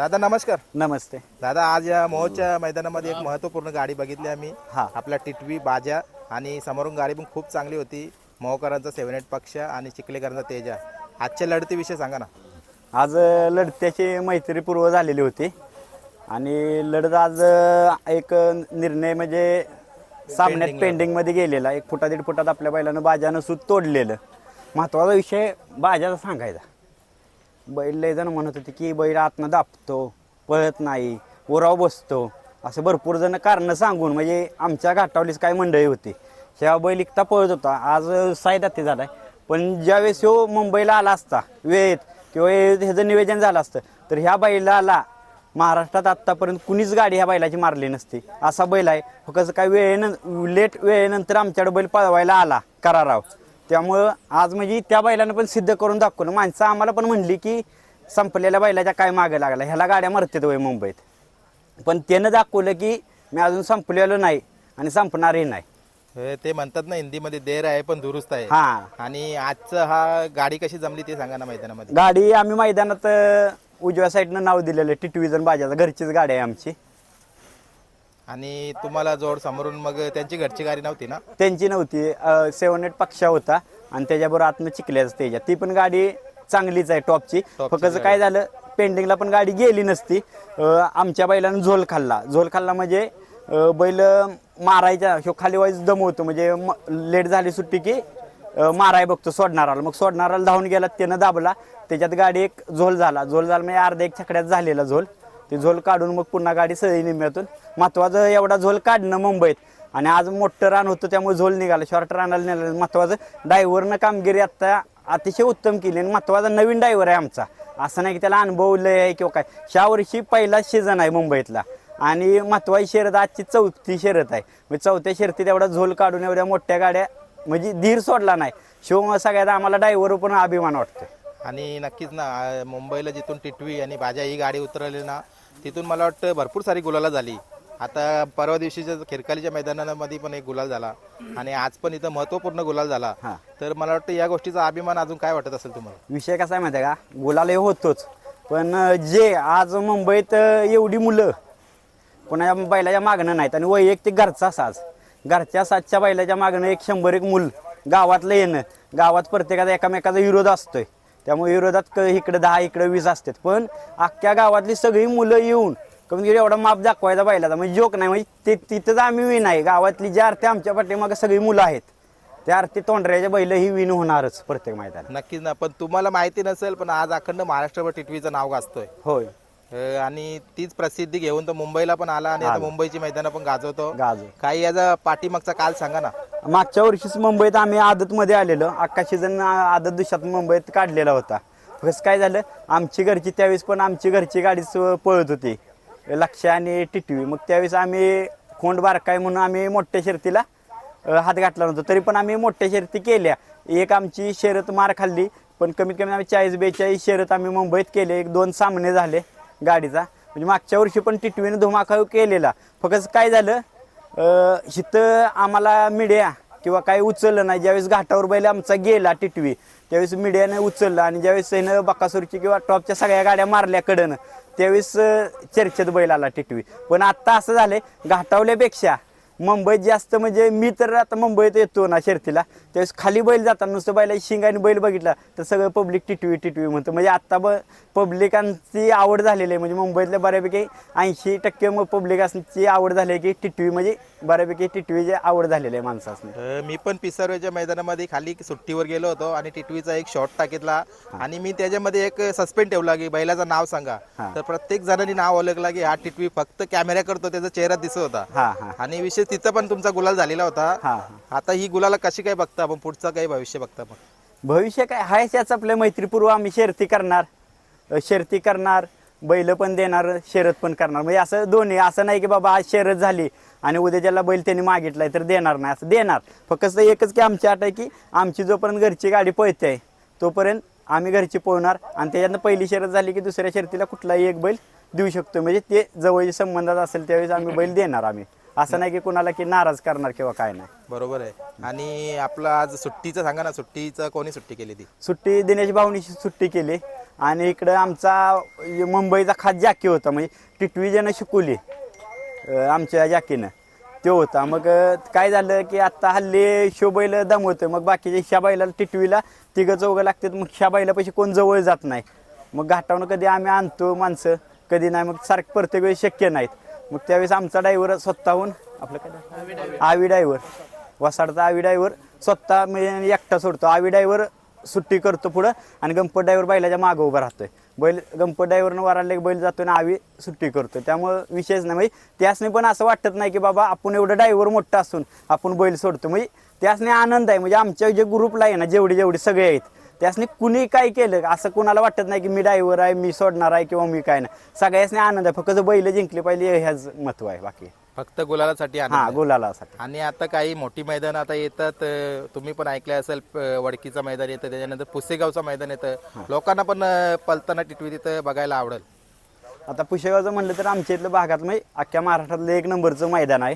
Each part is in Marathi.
दादा नमस्कार. नमस्ते. दादा आज या मोहच्या मैदानामध्ये एक महत्त्वपूर्ण गाडी बघितली आम्ही. हा. आपला टिटवी बाजा आणि समोरून गाडी पण खूप चांगली होती. मोहकरांचा सेव्हन एट पक्ष आणि चिखलेकरांचा तेजा. आजच्या लढतीविषयी सांगा ना. आज अ, लढत्याची मैत्री पूर्व झालेली होती. आणि लढत आज अ, एक निर्णय म्हणजे सामन्यात Pending पेंडिंगमध्ये गेलेला. एक फुटा दीड फुटात आपल्या बैलानं बाजानं सूत तोडलेलं. महत्त्वाचा विषय बाजाचा सांगायचा. बैल लय जण म्हणत होते की बैल आतनं दाबतो पळत नाही उराव बसतो. असं भरपूर जण कारणं सांगून म्हणजे आमच्या घाटावलीच काय मंडळी होती. ह्या बैल एकता पळत होता. आज साईदा ते झालाय. पण ज्यावेळेस ह्यो मुंबईला आला असता वेळेत किंवा हे- ह्याचं निवेदन झालं असतं तर ह्या बैलाला महाराष्ट्रात आत्तापर्यंत कुणीच गाडी ह्या बैलाची मारली नसती. असा बैल आहे. फक्त काय वेळेनं लेट वेळेनंतर आमच्याकडे बैल पळवायला आला कराराव. त्यामुळं आज म्हणजे त्या बैलानं पण सिद्ध करून दाखवलं. माणसं आम्हाला पण म्हणली की संपलेल्या बैलाच्या काय मागे लागला. ह्याला गाड्या मारतात वय मुंबईत. पण त्यानं दाखवलं की मी अजून संपलेलो नाही आणि संपणारही नाही. ते म्हणतात ना हिंदीमध्ये देर आहे पण दुरुस्त आहे. हा. आणि आजचं हा गाडी कशी जमली ते सांगा ना मैदानामध्ये. गाडी आम्ही मैदानात उजव्या साईडनं नाव दिलेलं टिटवीजन बाजाचा घरचीच गाडी आहे आमची. आणि तुम्हाला जोड समोरून मग त्यांची घरची गाडी नव्हती ना? त्यांची नव्हती. सेवन एट पक्षा होता आणि त्याच्याबरोबर आतनं चिकल्याच त्याच्या ती पण गाडी चांगलीच आहे टॉपची. फक्त काय झालं पेंडिंगला पण गाडी गेली नसती. आमच्या बैलानं झोल खाल्ला. झोल खाल्ला म्हणजे बैल मारायच्या ह्यो खाली वाईज दमवतो म्हणजे लेट झाली सुट्टी की माराय बघतो सोडणाराला. मग सोडणाराला धावून गेला त्यानं दाबला. त्याच्यात गाडी एक झोल झाला. झोल झाला म्हणजे अर्धा एक छकड्यात झालेला झोल. ते झोल काढून मग पुन्हा गाडी सळी निम्यातून महत्वाचं एवढा झोल काढणं मुंबईत. आणि आज मोठं रान होतं त्यामुळे झोल निघाला. शॉर्ट रानाला निघालं महत्वाचं ड्रायव्हरनं कामगिरी आत्ता अतिशय उत्तम केली. आणि महत्त्वाचा नवीन ड्रायव्हर आहे आमचा. असं नाही की त्याला अनुभव लय आहे किंवा काय. ह्या वर्षी पहिला सीझन आहे मुंबईतला. आणि महत्वाची शर्यत आजची चौथी शर्यत आहे. म्हणजे चौथ्या शर्यतीत एवढा झोल काढून एवढ्या मोठ्या गाड्या म्हणजे धीर सोडला नाही. शिव सगळ्यात आम्हाला ड्रायव्हर पण अभिमान वाटतो आणि नक्कीच ना मुंबईला जिथून टिटवी आणि बाजा ही गाडी उतरवली ना तिथून मला वाटतं भरपूर सारी गुलाला झाली. आता परवा दिवशीच्या खिरकालीच्या मैदानामध्ये पण एक गुलाल झाला. आणि आज पण इथं महत्त्वपूर्ण गुलाल झाला. हा. तर मला वाटतं या गोष्टीचा अभिमान अजून काय वाटत असेल तुम्हाला? विषय कसा आहे माहिती आहे का? गुलाल हे होतोच. पण अं, जे आज मुंबईत अं, एवढी मुलं कोणाच्या बैलाच्या मागणं नाहीत आणि वैयक्तिक घरचा साज. घरच्या साजच्या बैलाच्या मागणं एक शंभर एक मुल गावातलं येणं. गावात प्रत्येकाचा एकामेकाचा विरोध असतोय. त्यामुळे विरोधात क- इकडं दहा इकडं वीस असतात. पण अख्ख्या गावातली सगळी मुलं येऊन कमी कमी एवढा माप दाखवायचा बैलाचा म्हणजे जोक नाही म्हणजे ते तिथंच आम्ही विन आहे. गावातली जी आरती आमच्या पाठीमागे सगळी मुलं आहेत त्या आरती तोंडऱ्याच्या बैल ही विन होणारच प्रत्येक मैदानात. नक्कीच ना. पण तुम्हाला माहिती नसेल पण आज अखंड महाराष्ट्रभर टिटवीचं नाव गाजतोय. होय. अ, आणि तीच प्रसिद्धी घेऊन तो मुंबईला पण आला आणि आता मुंबईची मैदानं पण गाजवतो. गाजो काही याचा पाठीमागचा काल सांगा ना. मागच्या वर्षीच मुंबईत आम्ही आदतमध्ये आलेलो. अख्खा सीझन आदत दिवसात मुंबईत काढलेला होता. कसं काय झालं? आमची घरची त्यावेळेस पण आमची घरची गाडीच पळत होती. लक्ष आणि टिटवी. मग त्यावेळेस आम्ही खोंड बारकाय म्हणून आम्ही मोठ्या शर्तीला अ, हात घातला नव्हतो. तरी पण आम्ही मोठ्या शर्ती केल्या. एक आमची शर्यत मार खाल्ली. पण कमीत कमी आम्ही चाळीस बेचाळीस शर्यत आम्ही मुंबईत केले. एक दोन सामने झाले. गाडीचा. म्हणजे मागच्या वर्षी पण टिटवीनं धुमाकाव केलेला. फक्त काय झालं इथं आम्हाला मीडिया किंवा काही उचललं नाही. ज्यावेळेस घाटावर बैल आमचा गेला टिटवी त्यावेळेस मीडियानं उचललं आणि ज्यावेळेस त्यानं बकासूरची किंवा टॉपच्या सगळ्या गाड्या मारल्या कडनं त्यावेळेस चर्चेत बैल आला टिटवी. पण आत्ता असं झालंय घाटावल्यापेक्षा मुंबईत जास्त म्हणजे मी तर आता मुंबईत येतो ना शर्तीला. त्यावेळेस खाली बैल जाताना नुसतं बैला शिंग आणि बैल बघितला तर सगळं पब्लिक टिटवी टिटवी म्हणतं. म्हणजे आत्ता ब पब्लिकांची आवड झालेली आहे. म्हणजे मुंबईतल्या बऱ्यापैकी ऐंशी टक्के मग पब्लिकांची आवड झाली आहे की टिटवी. म्हणजे बऱ्यापैकी टिटवीची आवड झालेली आहे माणसासनी. अ, मी पण पिसारोच्या मैदानामध्ये खाली सुट्टीवर गेलो होतो आणि टिटवीचा एक शॉट टाकितला. आणि मी त्याच्यामध्ये एक सस्पेंड ठेवला की बैलाचं नाव सांगा. हा. तर प्रत्येक जणांनी नाव ओळखला की हा टिटवी फक्त कॅमेरा करतो त्याचा चेहरा दिसत होता. हा हा. आणि विशेष तिथं पण तुमचा गुलाल झालेला होता. हा आता ही गुलाला कशी काय बघता आपण? पुढचं काही भविष्य बघता आपण. भविष्य काय? हाय त्याच आपल्या मैत्रीपूर्व आम्ही शर्ती करणार. अ, शर्ती करणार बैल पण देणार शर्यत पण करणार. म्हणजे असं दोन्ही असं नाही की बाबा आज शर्यत झाली आणि उद्या ज्याला बैल त्यांनी मागितलाय तर देणार नाही असं देणार. फक्त एकच की आमची अट आहे की आमची जोपर्यंत घरची गाडी पळते आहे तोपर्यंत आम्ही घरची पळणार आणि त्याच्यातनं पहिली शर्यत झाली की दुसऱ्या शर्यतीला कुठलाही एक बैल देऊ शकतो. म्हणजे ते जवळचे संबंधात असेल त्यावेळेस आम्ही बैल देणार आम्ही. असं नाही की कुणाला की नाराज करणार किंवा काय नाही. बरोबर आहे. आणि आपलं आज सुट्टीचं सांगा ना सुट्टीचं कोणी सुट्टी केली ती? सुट्टी दिनेश भाऊनी सुट्टी केली. आणि इकडं आमचा मुंबईचा खास जाकी होता म्हणजे टिटवी ज्यानं शिकवली आमच्या जाकीनं. तो होता. मग काय झालं की आता हल्ली शोबाईला दमवतं मग बाकीच्या ह्या बैलाला टिटवीला तिघं चौघं लागतात. मग ह्या बैलापाशी कोण जवळ जात नाही. मग घाटावनं कधी आम्ही आणतो माणसं कधी नाही. मग सारखं प्रत्येक वेळी शक्य नाहीत. मग त्यावेळेस आमचा ड्रायव्हर स्वतःहून आपलं काय आवी ड्रायव्हर. वसाडचा आवी ड्रायव्हर स्वतः म्हणजे एकटा सोडतो. आवी ड्रायव्हर सुट्टी करतो पुढं आणि गंपत डायव्हर बैलाच्या मागं उभा राहतोय. बैल गंपत डायव्हरनं वराडले बैल जातो आणि आवी सुट्टी करतो त्यामुळं विशेष नाही. म्हणजे त्यासने पण असं वाटत नाही की बाबा आपण एवढं डायव्हर मोठा असून आपण बैल सोडतो. म्हणजे त्यासने आनंद आहे. म्हणजे आमच्या जे ग्रुपला आहे ना जेवढे जेवढे सगळे आहेत त्यासनी कुणी काय केलं असं कुणाला वाटत नाही की मी डायव्हर आहे मी सोडणार आहे किंवा मी काय नाही. सगळ्यासने आनंद आहे. फक्त बैल जिंकली पाहिजे ह्याच महत्त्व आहे. बाकी फक्त गुलालासाठी आनंद हा आहे. गुलाला आणि आता काही मोठी मैदान आता येतात अं, तुम्ही पण ऐकलं असेल प- वडकीचं मैदान येतं त्याच्यानंतर पुसेगावचं मैदान येतं. लोकांना पण अं, पलताना टिटवी तिथं बघायला आवडेल. आता पुशेगावचं म्हणलं तर आमच्या इथलं भागात म्हणजे अख्ख्या महाराष्ट्रातलं एक नंबरचं मैदान आहे.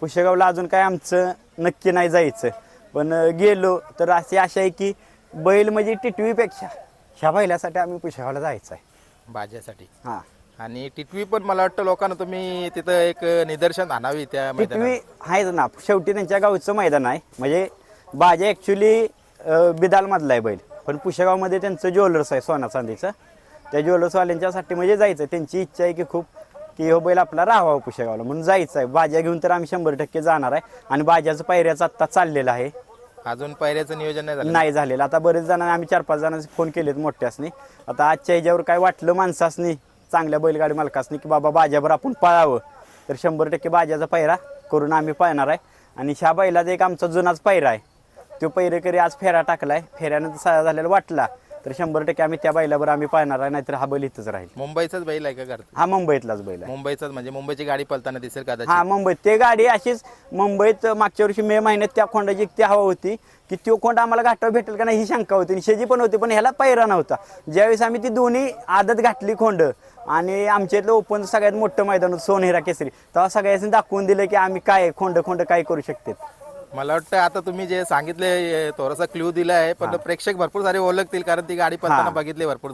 पुशेगावला अजून काय आमचं नक्की नाही जायचं. पण अं, गेलो तर अशी आशा आहे की बैल म्हणजे टिटवीपेक्षा ह्या बैलासाठी आम्ही पुशेगावला जायचं आहे. बाज्यासाठी हां. आणि टिटवी पण मला वाटतं लोकांना तुम्ही तिथं एक निदर्शन आणावी त्या मैदानात. टिटवी आहेच ना. शेवटी त्यांच्या गावचं मैदान आहे. म्हणजे बाजा ॲक्च्युली बिदालमधला आहे बैल. पण पुशेगावमध्ये त्यांचं ज्वेलर्स आहे सोना चांदीचं. त्या ज्वेलर्सवाल्यांच्यासाठी म्हणजे जायचं त्यांची इच्छा आहे की खूप की हो बैल आपला राहावा पुशेगावला. म्हणून जायचं आहे बाजा घेऊन तर आम्ही शंभर टक्के जाणार आहे. आणि बाजाचं पायऱ्याचं आत्ता चाललेलं आहे. अजून पायऱ्याचं नियोजन नाही झालं नाही झालेलं. आता बरेच जणांनी आम्ही चार पाच जणांचे फोन केलेत मोठ्यासनी. आता आजच्या ह्याच्यावर काय वाटलं माणसासनी? चांगल्या बैलगाडी मालकासनी की बाबा बाजावर आपण पळावं. तर शंभर टक्के बाजाचा पायरा करून आम्ही पाळणार आहे. आणि ह्या बैलाचा एक आमचा जुनाच पायरा आहे. तो पैरेकरी आज फेरा टाकलाय. फेऱ्यानं सहा झालेला वाटला. तर शंभर टक्के आम्ही त्या बैलावर आम्ही पाळणार आहे नाहीतर हा बैल इथंच राहील. मुंबईचाच बैल आहे का करत हा मुंबईतलाच बैल आहे. मुंबईचाच म्हणजे मुंबईची गाडी पलताना दिसेल कदाचित. हा मुंबईत. ते गाडी अशीच मुंबईत मागच्या वर्षी मे महिन्यात त्या खोंडाची इतकी हवा होती की तो खोंड आम्हाला घाटावर भेटेल का नाही ही शंका होती आणि शेजी पण होती पण ह्याला पैरा नव्हता. ज्यावेळेस आम्ही ती दोन्ही आदत घातली खोंड आणि आमच्या इथलं ओपन सगळ्यात मोठं मैदान होतं सोनेरा केसरी तेव्हा सगळ्यांनी दाखवून दिलं की आम्ही काय खोंड खोंड काय करू शकते. मला वाटतं आता तुम्ही जे सांगितले थोडासा क्ल्यू दिला आहे पण प्रेक्षक भरपूर सारे ओळखतील कारण ती गाडी पलताना बघितली भरपूर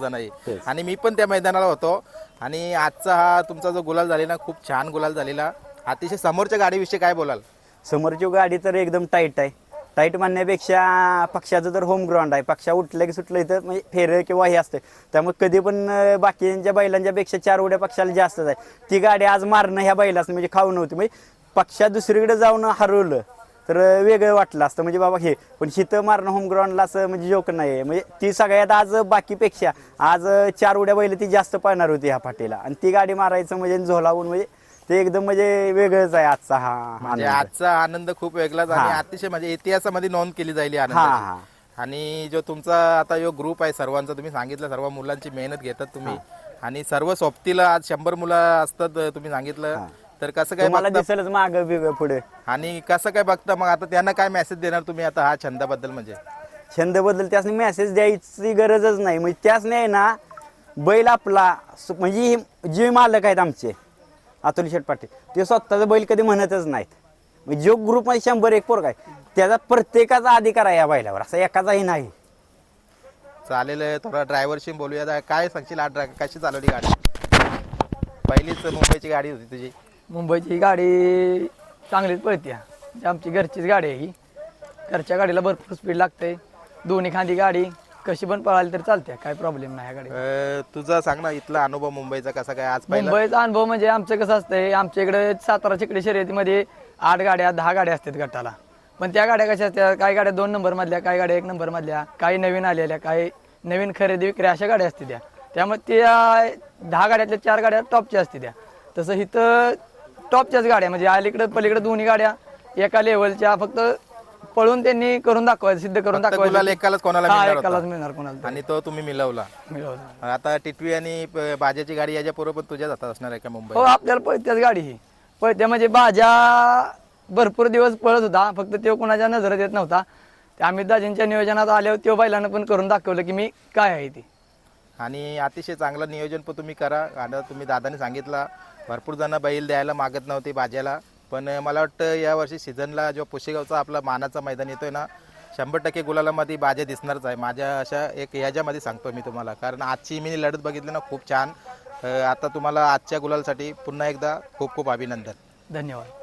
तेच. आणि मी पण त्या मैदानाला होतो. आणि आजचा हा तुमचा जो गुलाल झालेला खूप छान गुलाल झालेला अतिशय समोरच्या गाडीविषयी काय बोलाल? समोरची गाडी तर एकदम टाईट आहे. टाईट म्हणण्यापेक्षा पक्षाचं तर होम ग्राउंड आहे. पक्षा उठलं की सुटलं इथं म्हणजे फेर किंवा हे असते. त्यामुळे कधी पण बाकीच्या बैलांच्या पेक्षा चार उड्या पक्षाला जास्तच आहे. ती गाडी आज मारणं ह्या बैलाचं म्हणजे खाऊ नव्हती. म्हणजे पक्षा दुसरीकडे जाऊन हरवलं. तर वेगळं वाटलं असतं. म्हणजे बाबा हे पण शितं मारणं होम ग्राउंडला असं म्हणजे जोक नाही आहे म्हणजे ती सगळ्यात आज बाकीपेक्षा आज चार उड्या बैल ती जास्त पाळणार होती ह्या फाटीला. आणि ती गाडी मारायचं म्हणजे झोलावून म्हणजे ते एकदम म्हणजे वेगळंच आहे आजचा हा म्हणजे आनंद. आजचा आनंद खूप वेगळाच आणि अतिशय म्हणजे इतिहासामध्ये नोंद केली जाईल या हा आनंदाची. हा. आणि जो तुमचा आता जो ग्रुप आहे सर्वांचा तुम्ही सांगितलं सर्व मुलांची मेहनत घेतात तुम्ही. आणि सर्व सोबतीला आज शंभर मुलं असतात तुम्ही सांगितलं. तर कसं काय तुम्हाला बघता दिसेलच माग बिग पुढे. आणि कसं काय बघता मग? आता त्यांना काय मेसेज देणार तुम्ही आता हा छंदाबद्दल म्हणजे? छंदबद्दल त्यासनी मेसेज द्यायची गरजच नाही. म्हणजे त्यासनी आहे ना बैल आपला स- म्हणजे हे जे मालक आहेत आमचे अतुल शेठ पाटील ते स्वतःचा बैल कधी म्हणतच नाहीत. म्हणजे जो ग्रुपमध्ये शंभर एक पोरग आहे त्याचा प्रत्येकाचा अधिकार आहे या बैलावर. असा एकाचाही नाही. चालेल थोडा ड्रायव्हरशी बोलूया. काय सांगशील? आज ड्राय- कशी चालवली गाडी? पहिलीच मुंबईची गाडी होती तुझी. मुंबईची गाडी चांगलीच पळते म्हणजे आमची घरचीच गाडी आहे ही. घरच्या गाडीला भरपूर स्पीड लागते दोन्ही खांदी गाडी. कशी पण पळाली तर चालते काय प्रॉब्लेम नाही या गाडी अं, तुझा सांग ना इथला अनुभव मुंबईचा कसा काय आज पहिला? मुंबईचा अनुभव म्हणजे आमचं कसं असतंय आमच्या इकडे सातारा चिकडे शर्यतीमध्ये आठ गाड्या दहा गाड्या असतात गटाला. पण त्या गाड्या कशा असतात काही गाड्या दोन नंबर मधल्या काही गाड्या एक नंबर मधल्या काही नवीन आलेल्या काही नवीन खरेदी विक्री अशा गाड्या असतात त्या. त्यामुळे त्या दहा गाड्यातल्या चार गाड्या टॉपच्या असतात त्या. तसं इथं टॉपच्याच गाड्या म्हणजे अलीकडे पलीकडे दोन्ही गाड्या एका लेवलच्या फक्त पळून त्यांनी करून दाखवायचं सिद्ध करून गुलाल दाखवायचं. एकालाच कोणाला हा, मिळणार एकालाच होता. मिळणार कोणाला आणि तो तुम्ही मिळवला. मिळवलं. आता टिटवी आणि प- बाजाची गाडी याच्या पूर्वी पण तुझ्याच हातात असणार आहे का मुंबई? हो आपल्याला पळत्याच गाडी ही. पळत्या म्हणजे बाजा भरपूर दिवस पळत होता. फक्त तो कोणाच्या नजरेत येत नव्हता. ते आम्ही दाजींच्या नियोजनात आल्यावर त्यो बैलानं पण करून दाखवलं की मी काय आहे ती. आणि अतिशय चांगलं नियोजन पण तुम्ही करा. आणि तुम्ही दादाने सांगितलं भरपूर जण बैल द्यायला मागत नव्हते भाज्याला पण मला वाटतं यावर्षी सीझनला जो पुशेगावचा आपला मानाचा मैदान येतोय ना शंभर टक्के गुलालामध्ये बाज्या दिसणारच आहे. माझ्या अशा एक ह्याच्यामध्ये सांगतो मी तुम्हाला. कारण आजची मी लढत बघितली ना खूप छान. आता तुम्हाला आजच्या गुलालसाठी पुन्हा एकदा खूप खूप अभिनंदन. धन्यवाद.